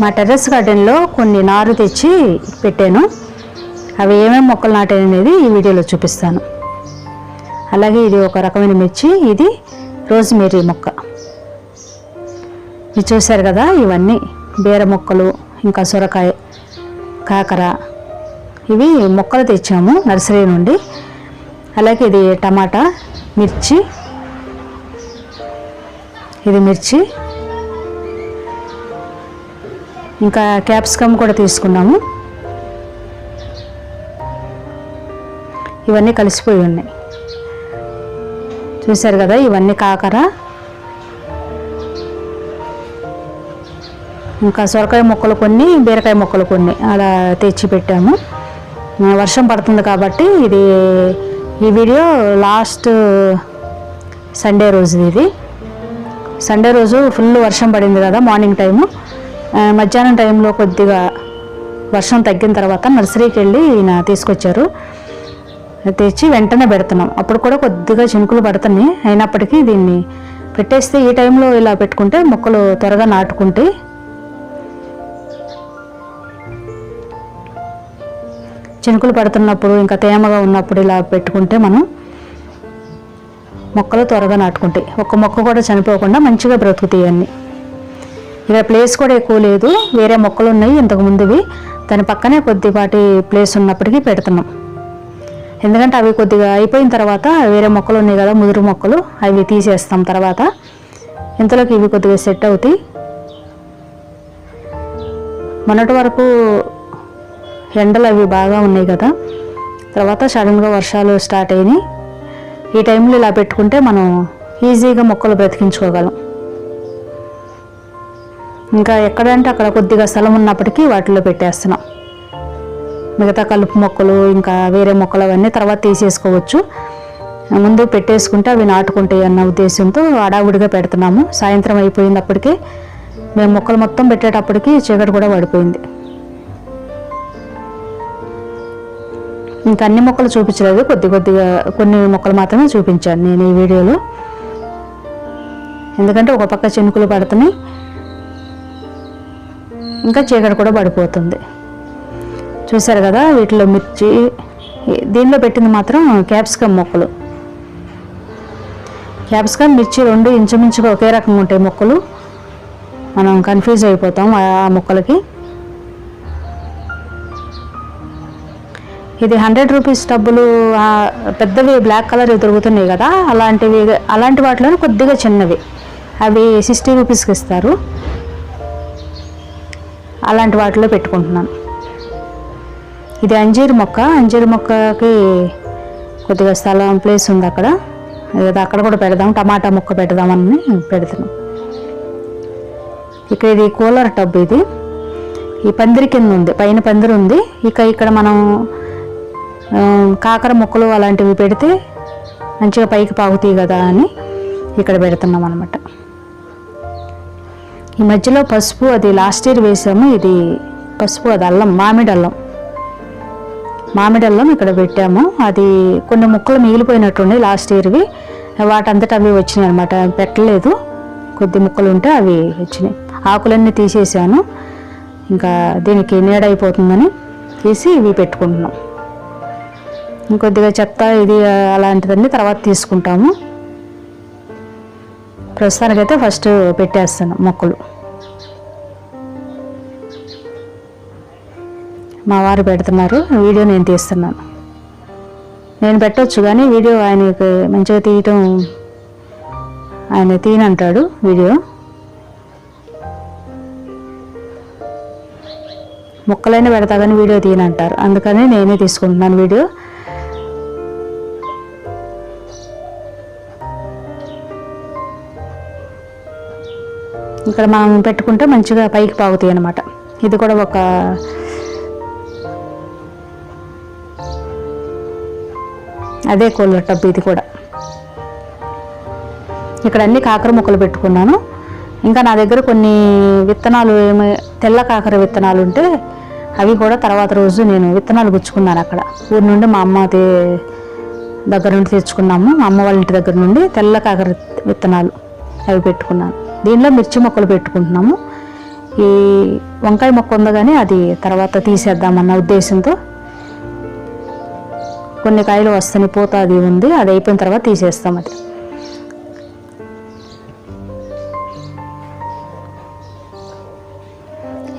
మా టెర్రస్ గార్డెన్లో కొన్ని నారు తెచ్చి పెట్టాను. అవి ఏమేమి మొక్కలు నాటాయి అనేది ఈ వీడియోలో చూపిస్తాను. అలాగే ఇది ఒక రకమైన మిర్చి ఇది రోజ్మేరీ మొక్క. ఇది చూశారు కదా ఇవన్నీ బీర మొక్కలు ఇంకా సొరకాయ కాకర. ఇవి మొక్కలు తెచ్చాము నర్సరీ నుండి. అలాగే ఇది టమాటా మిర్చి. ఇది మిర్చి. ఇంకా క్యాప్సికమ్ కూడా తీసుకున్నాము. ఇవన్నీ కలిసిపోయి ఉన్నాయి. చూశారు కదా ఇవన్నీ కాకర. ఇంకా సొరకాయ మొక్కలు కొన్ని బీరకాయ మొక్కలు కొన్ని అలా తెచ్చి పెట్టాము. వర్షం పడుతుంది కాబట్టి ఇది ఈ వీడియో లాస్ట్ సండే రోజు ఇది. సండే రోజు ఫుల్ వర్షం పడింది కదా మార్నింగ్ టైము. మధ్యాహ్నం టైంలో కొద్దిగా వర్షం తగ్గిన తర్వాత నర్సరీకి వెళ్ళి ఈయన తీసుకొచ్చారు. తెచ్చి వెంటనే పెడుతున్నాం. అప్పుడు కూడా కొద్దిగా చినుకులు పడుతున్నాయి. అయినప్పటికీ దీన్ని పెట్టేస్తే ఈ టైంలో ఇలా పెట్టుకుంటే మొక్కలు త్వరగా నాటుకుంటే చినుకులు పడుతున్నప్పుడు ఇంకా తేమగా ఉన్నప్పుడు ఇలా పెట్టుకుంటే మనం మొక్కలు త్వరగా నాటుకుంటాయి. ఒక్క మొక్క కూడా చనిపోకుండా మంచిగా బ్రతుకుతాయి అన్నీ. ఇక ప్లేస్ కూడా ఎక్కువ లేదు. వేరే మొక్కలు ఉన్నాయి ఇంతకు ముందువి. దాని పక్కనే కొద్దిపాటి ప్లేస్ ఉన్నప్పటికీ పెడుతున్నాం. ఎందుకంటే అవి కొద్దిగా అయిపోయిన తర్వాత వేరే మొక్కలు ఉన్నాయి కదా ముదురు మొక్కలు అవి తీసేస్తాం తర్వాత. ఇంతలోకి ఇవి కొద్దిగా సెట్ అవుతాయి. మొన్నటి వరకు ఎండలు అవి బాగా ఉన్నాయి కదా. తర్వాత సడన్గా వర్షాలు స్టార్ట్ అయినాయి. ఈ టైంలో ఇలా పెట్టుకుంటే మనం ఈజీగా మొక్కలు బ్రతికించుకోగలం. ఇంకా ఎక్కడంటే అక్కడ కొద్దిగా స్థలం ఉన్నప్పటికీ వాటిలో పెట్టేస్తున్నాం. మిగతా కలుపు మొక్కలు ఇంకా వేరే మొక్కలు అవన్నీ తర్వాత తీసేసుకోవచ్చు. ముందు పెట్టేసుకుంటే అవి నాటుకుంటాయి అన్న ఉద్దేశంతో అడావుడిగా పెడుతున్నాము. సాయంత్రం అయిపోయినప్పటికీ మేము మొక్కలు మొత్తం పెట్టేటప్పటికి చీకటి కూడా పడిపోయింది. ఇంకా అన్ని మొక్కలు చూపించలేదు. కొద్ది కొద్దిగా కొన్ని మొక్కలు మాత్రమే చూపించాను నేను ఈ వీడియోలో. ఎందుకంటే ఒక పక్క చినుకులు పడుతున్నాయి. ఇంకా చీకటి కూడా పడిపోతుంది. చూసారు కదా వీటిలో మిర్చి దీనిలో పెట్టింది మాత్రం క్యాప్సికమ్ మొక్కలు. క్యాప్సికమ్ మిర్చి రెండు ఇంచుమించుగా ఒకే రకంగా ఉంటాయి మొక్కలు. మనం కన్ఫ్యూజ్ అయిపోతాం ఆ మొక్కలకి. ఇది హండ్రెడ్ రూపీస్ డబ్బులు పెద్దవి బ్లాక్ కలర్ దొరుకుతున్నాయి కదా అలాంటివి అలాంటి వాటిలో కొద్దిగా చిన్నవి. అవి సిక్స్టీ రూపీస్కి ఇస్తారు. అలాంటి వాటిలో పెట్టుకుంటున్నాను. ఇది అంజీరు మొక్క. అంజీరు మొక్కకి కొద్దిగా స్థలం ప్లేస్ ఉంది అక్కడ. ఏదో అక్కడ కూడా పెడదాం టమాటా మొక్క పెడదామని పెడుతున్నాం. ఇక్కడ ఇది కూలర్ టబ్ ఇది. ఈ పందిరి కింద ఉంది పైన పందిరి ఉంది. ఇక ఇక్కడ మనం కాకర మొక్కలు అలాంటివి పెడితే మంచిగా పైకి పాగుతాయి కదా అని ఇక్కడ పెడుతున్నాం అనమాట ఈ మధ్యలో పసుపు అది లాస్ట్ ఇయర్ వేసాము. ఇది పసుపు అది అల్లం మామిడి అల్లం. మామిడి అల్లం ఇక్కడ పెట్టాము. అది కొన్ని ముక్కలు మిగిలిపోయినట్టుండి లాస్ట్ ఇయర్వి వాటంతట అవి వచ్చినాయి అనమాట పెట్టలేదు. కొద్ది ముక్కలు ఉంటే అవి వచ్చినాయి. ఆకులన్నీ తీసేసాను. ఇంకా దీనికి నీడైపోతుందని తీసి ఇవి పెట్టుకుంటున్నాం. ఇంకొద్దిగా చెత్త ఇది అలాంటిదన్నీ తర్వాత తీసుకుంటాము. ప్రస్తుతానికైతే ఫస్ట్ పెట్టేస్తాను మొక్కలు. మా వారు పెడుతున్నారు వీడియో నేను తీస్తున్నాను. నేను పెట్టవచ్చు కానీ వీడియో ఆయనకి మంచిగా తీయటం ఆయన తీయనంటాడు వీడియో. మొక్కలైనా పెడతా కానీ వీడియో తీయనంటారు. అందుకని నేనే తీసుకుంటున్నాను వీడియో. ఇక్కడ మనం పెట్టుకుంటే మంచిగా పైకి పాగుతాయి అనమాట ఇది కూడా ఒక అదే కోళ్ళ టబ్ ఇది కూడా. ఇక్కడ అన్ని కాకర ముక్కలు పెట్టుకున్నాను. ఇంకా నా దగ్గర కొన్ని విత్తనాలు ఏమి తెల్ల కాకర విత్తనాలు ఉంటే అవి కూడా తర్వాత రోజు నేను విత్తనాలు గుచ్చుకున్నాను అక్కడ. ఊరి నుండి మా అమ్మ దగ్గర నుండి తెచ్చుకున్నాము. మా అమ్మ వాళ్ళ ఇంటి దగ్గర నుండి తెల్ల కాకర విత్తనాలు అవి పెట్టుకున్నాను. దీనిలో మిర్చి మొక్కలు పెట్టుకుంటున్నాము. ఈ వంకాయ మొక్క ఉంది కానీ అది తర్వాత తీసేద్దామన్న ఉద్దేశంతో కొన్ని కాయలు వస్తాయి పూత అది ఉంది అది అయిపోయిన తర్వాత తీసేస్తాం అది.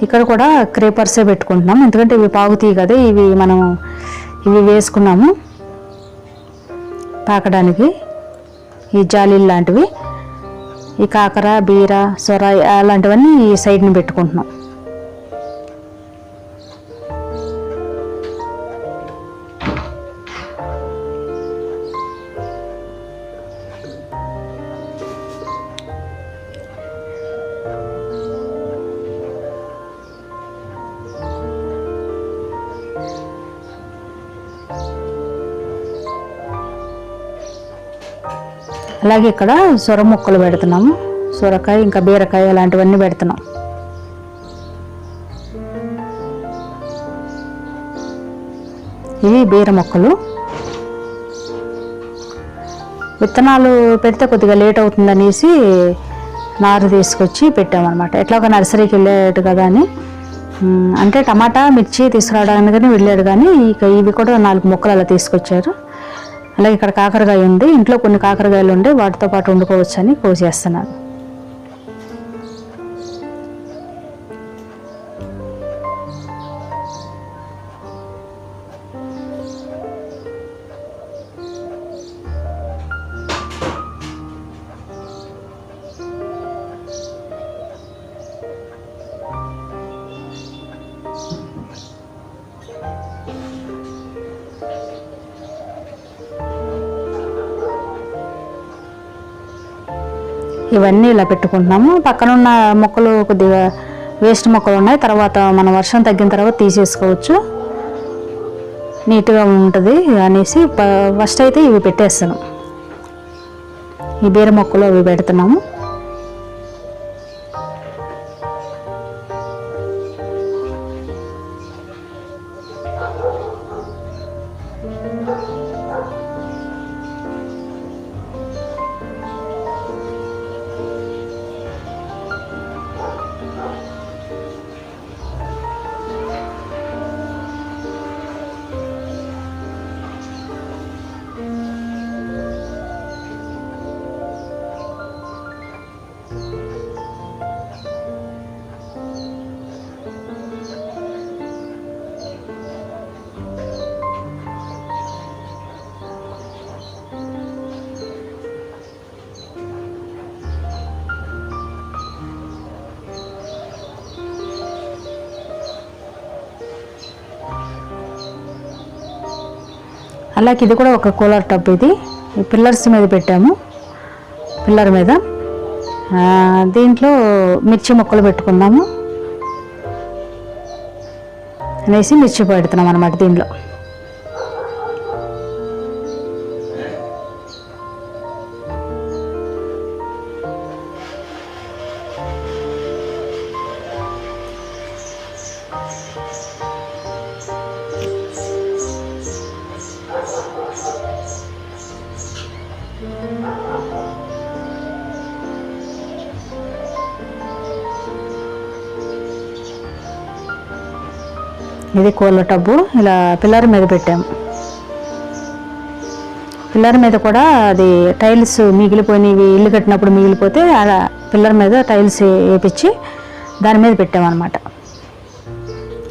ఇక్కడ కూడా క్రేపర్సే పెట్టుకుంటున్నాం ఎందుకంటే ఇవి పాగుతాయి కదా ఇవి మనం ఇవి వేసుకున్నాము. తాకడానికి ఈ జాలీలు లాంటివి. ఈ కాకర బీర సొర అలాంటివన్నీ ఈ సైడ్ని పెట్టుకుంటున్నాం. అలాగే ఇక్కడ సొర ముక్కలు పెడుతున్నాము. సొరకాయ ఇంకా బీరకాయ అలాంటివన్నీ పెడుతున్నాం. ఇవి బీర మొక్కలు. విత్తనాలు పెడితే కొద్దిగా లేట్ అవుతుందనేసి నారు తీసుకొచ్చి పెట్టామన్నమాట. ఒక నర్సరీకి వెళ్ళాడు కదా అని. అంటే టమాటా మిర్చి తీసుకురావడానికి వెళ్ళాడు కానీ ఇక ఇవి కూడా నాలుగు మొక్కలు అలా తీసుకొచ్చారు. అలాగే ఇక్కడ కాకరకాయ ఉంది. ఇంట్లో కొన్ని కాకరకాయలు ఉండే వాటితో పాటు వండుకోవచ్చు అని కోసేస్తున్నాను ఇవన్నీ ఇలా పెట్టుకుంటున్నాము. పక్కన ఉన్న మొక్కలు కొద్దిగా వేస్ట్ మొక్కలు ఉన్నాయి. తర్వాత మనం వర్షం తగ్గిన తర్వాత తీసేసుకోవచ్చు. నీట్గా ఉంటుంది అనేసి ఫస్ట్ అయితే ఇవి పెట్టేస్తాను. ఈ బీర మొక్కలు అవి పెడుతున్నాము. అలాగే ఇది కూడా ఒక కూలర్ టబ్ ఇది. పిల్లర్స్ మీద పెట్టాము. పిల్లర్ మీద. దీంట్లో మిర్చి మొక్కలు పెట్టుకున్నాము. అనేసి మిర్చి పెడుతున్నాం అనమాట దీనిలో ఇది కోళ్ళ టబ్బు ఇలా పిల్లర్ మీద పెట్టాము పిల్లర్ మీద కూడా అది టైల్స్ మిగిలిపోయినవి ఇల్లు కట్టినప్పుడు మిగిలిపోతే అలా పిల్లర్ మీద టైల్స్ వేపించి దాని మీద పెట్టామన్నమాట.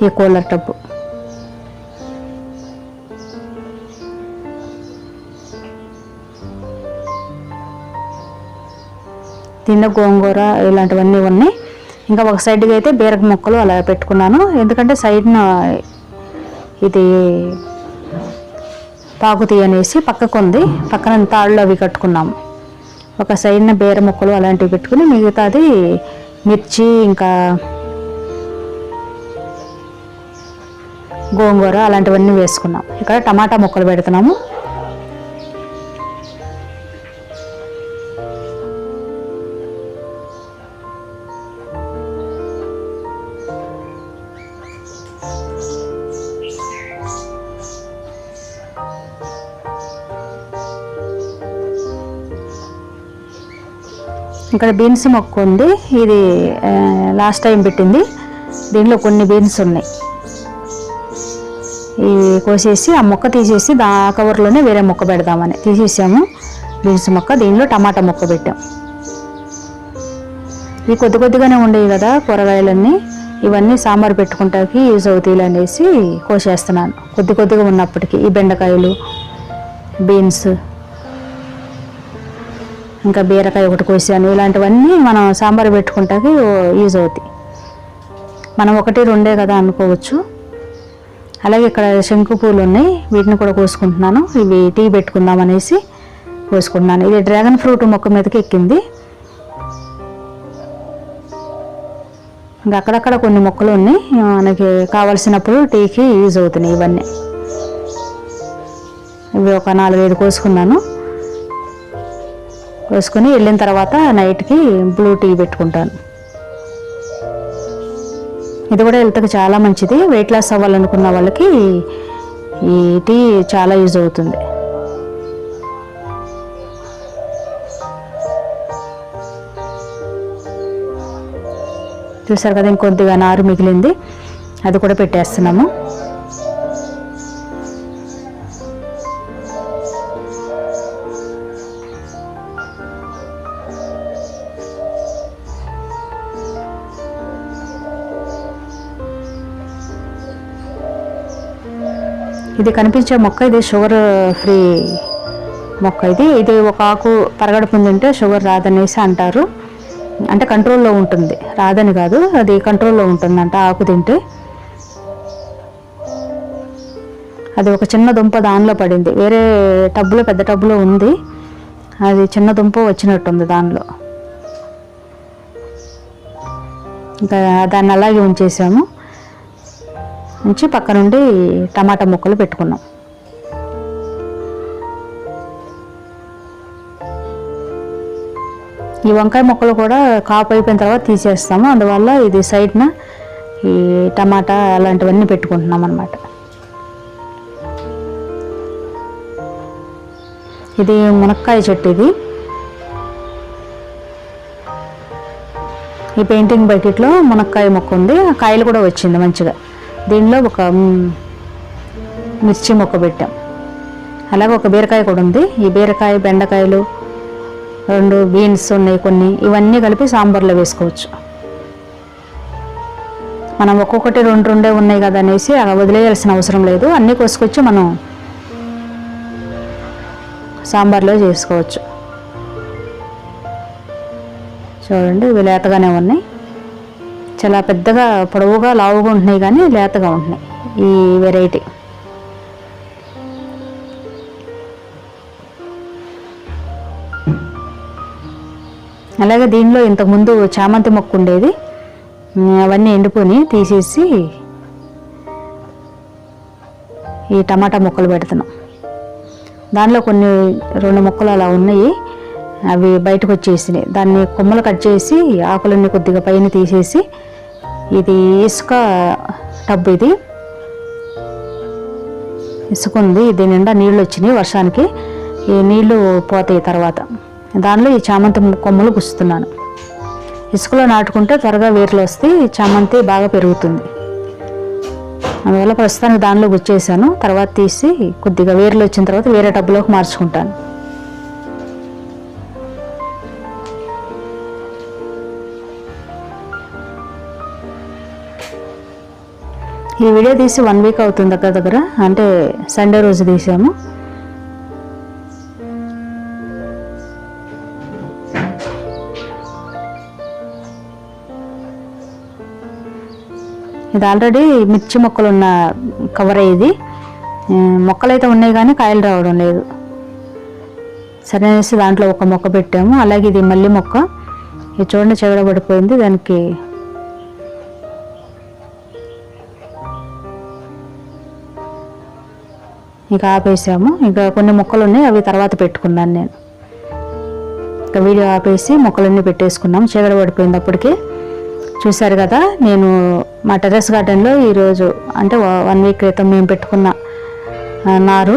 ఈ కూలర్ టబ్బు. తిన్న గోంగూర ఇలాంటివన్నీ ఉన్నాయి. ఇంకా ఒక సైడ్కి అయితే బీరక మొక్కలు అలా పెట్టుకున్నాను. ఎందుకంటే సైడ్న ఇది పాకుతీ అనేసి పక్కకు ఉంది. పక్కన తాళ్ళు అవి కట్టుకున్నాము ఒక సైడ్న బీర మొక్కలు అలాంటివి పెట్టుకుని మిగతాది మిర్చి ఇంకా గోంగూర అలాంటివన్నీ వేసుకున్నాం. ఇక్కడ టమాటా మొక్కలు పెడుతున్నాము. ఇక్కడ బీన్స్ మొక్క ఉంది. ఇది లాస్ట్ టైం పెట్టింది. దీనిలో కొన్ని బీన్స్ ఉన్నాయి. ఇవి కోసేసి ఆ మొక్క తీసేసి దా కవర్లోనే వేరే మొక్క పెడదామని తీసేసాము. బీన్స్ మొక్క దీనిలో టమాటా మొక్క పెట్టాం. ఇవి కొద్ది కొద్దిగానే ఉండేవి కదా కూరగాయలన్నీ. ఇవన్నీ సాంబార్ పెట్టుకుంటాకి యూజ్ అవుతాయి అనేసి కోసేస్తున్నాను. కొద్ది కొద్దిగా ఉన్నప్పటికీ ఈ బెండకాయలు బీన్స్ ఇంకా బీరకాయ ఒకటి కోసాను. ఇలాంటివన్నీ మనం సాంబార్ పెట్టుకుంటాకి యూజ్ అవుతాయి. మనం ఒకటి రెండే కదా అనుకోవచ్చు. అలాగే ఇక్కడ శంకు పూలు ఉన్నాయి. వీటిని కూడా కోసుకుంటున్నాను. ఇవి టీ పెట్టుకుందాం అనేసి కోసుకుంటున్నాను. ఇది డ్రాగన్ ఫ్రూట్ మొక్క మీదకి ఎక్కింది. ఇంకా అక్కడక్కడ కొన్ని మొక్కలు ఉన్నాయి. మనకి కావలసినప్పుడు టీకి యూజ్ అవుతున్నాయి ఇవన్నీ. ఇవి ఒక నాలుగైదు కోసుకున్నాను. వేసుకుని వెళ్ళిన తర్వాత నైట్కి బ్లూ టీ పెట్టుకుంటాను. ఇది కూడా హెల్త్కి చాలా మంచిది. వెయిట్ లాస్ అవ్వాలనుకున్న వాళ్ళకి ఈ టీ చాలా యూజ్ అవుతుంది. చూసారు కదా ఇంకొద్దిగా నారు మిగిలింది. అది కూడా పెట్టేస్తున్నాము. ఇది కనిపించే మొక్క ఇది షుగర్ ఫ్రీ మొక్క ఇది. ఇది ఒక ఆకు పరగడ పొందింటే షుగర్ రాదనేసి అంటారు. అంటే కంట్రోల్లో ఉంటుంది. రాదని కాదు అది కంట్రోల్లో ఉంటుందంట ఆకు తింటే. అది ఒక చిన్న దుంప దానిలో పడింది. వేరే టబ్బులో పెద్ద టబ్బులో ఉంది. అది చిన్న దుంప వచ్చినట్టుంది దానిలో. ఇంకా దాన్ని అలాగే ఉంచేసాము. నుంచి పక్క నుండి టమాటా ముక్కలు పెట్టుకున్నాం. ఈ వంకాయ ముక్కలు కూడా కాపు అయిపోయిన తర్వాత తీసేస్తాము. అందువల్ల ఇది సైడ్న ఈ టమాటా అలాంటివన్నీ పెట్టుకుంటున్నాం అనమాట ఇది మునక్కాయ చెట్టు ఇది. ఈ పెయింటింగ్ బకెట్లో మునక్కాయ మొక్క ఉంది. కాయలు కూడా వచ్చింది మంచిగా. దీనిలో ఒక మిర్చి మొక్క పెట్టాం. అలాగే ఒక బీరకాయ కూడా ఉంది. ఈ బీరకాయ బెండకాయలు రెండు బీన్స్ ఉన్నాయి కొన్ని. ఇవన్నీ కలిపి సాంబార్లో వేసుకోవచ్చు. మనం ఒక్కొక్కటి రెండు రెండే ఉన్నాయి కదా అనేసి అలా వదిలేయాల్సిన అవసరం లేదు. అన్నీ కోసుకొచ్చి మనం సాంబార్లో చేసుకోవచ్చు. చూడండి ఇవి లేతగానే ఉన్నాయి. చాలా పెద్దగా పొడవుగా లావుగా ఉంటున్నాయి కానీ లేతగా ఉంటున్నాయి. ఈ వెరైటీ అలాగే దీనిలో ఇంతకుముందు చామంతి మొక్క ఉండేది. అవన్నీ ఎండిపోయి తీసేసి ఈ టమాటా మొక్కలు పెడుతున్నాం. దానిలో కొన్ని రెండు మొక్కలు అలా ఉన్నాయి. అవి బయటకు వచ్చేసినాయి. దాన్ని కొమ్మలు కట్ చేసి ఆకులన్నీ కొద్దిగా పైన తీసేసి ఇది ఇసుక టబ్ ఇది. ఇసుక ఉంది దీని నిండా నీళ్ళు వచ్చినాయి వర్షానికి. ఈ నీళ్ళు పోతాయి తర్వాత. దానిలో ఈ చామంతి కొమ్మలు గుస్తున్నాను ఇసుకలో నాటుకుంటే త్వరగా వేర్లు వస్తే ఈ చామంతి బాగా పెరుగుతుంది. అందువల్ల ప్రస్తుతానికి దానిలో గుచ్చేసాను. తర్వాత తీసి కొద్దిగా వేర్లు వచ్చిన తర్వాత వేరే టబ్బులోకి మార్చుకుంటాను. ఈ వీడియో తీసి వన్ వీక్ అవుతుంది దగ్గర దగ్గర. అంటే సండే రోజు తీసాము. ఇది ఆల్రెడీ మిర్చి మొక్కలు ఉన్న కవర్ ఇది. మొక్కలు అయితే ఉన్నాయి కానీ కాయలు రావడం లేదు. సరే అనేసి దాంట్లో ఒక మొక్క పెట్టాము. అలాగే ఇది మళ్ళీ మొక్క. ఇది చూడండి చెగడ పడిపోయింది. దానికి ఇంకా ఆపేసాము. ఇంకా కొన్ని మొక్కలు ఉన్నాయి అవి తర్వాత పెట్టుకున్నాను నేను. ఇంకా వీడియో ఆపేసి మొక్కలన్నీ పెట్టేసుకున్నాం. చీకటి పడిపోయింది అప్పటికే చూశారు కదా నేను మా టెర్రస్ గార్డెన్లో ఈరోజు అంటే వన్ వీక్ క్రితం మేము పెట్టుకున్న నారు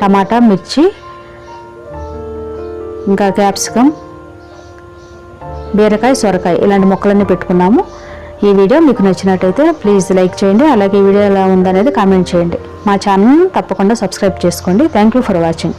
టమాటా మిర్చి ఇంకా క్యాప్సికమ్ బీరకాయ సొరకాయ ఇలాంటి మొక్కలన్నీ పెట్టుకున్నాము. ఈ వీడియో మీకు నచ్చినట్టయితే ప్లీజ్ లైక్ చేయండి అలాగే ఈ వీడియో ఎలా ఉందనేది కామెంట్ చేయండి. మా ఛానల్ తప్పకుండా సబ్స్క్రైబ్ చేసుకోండి. Thank you for watching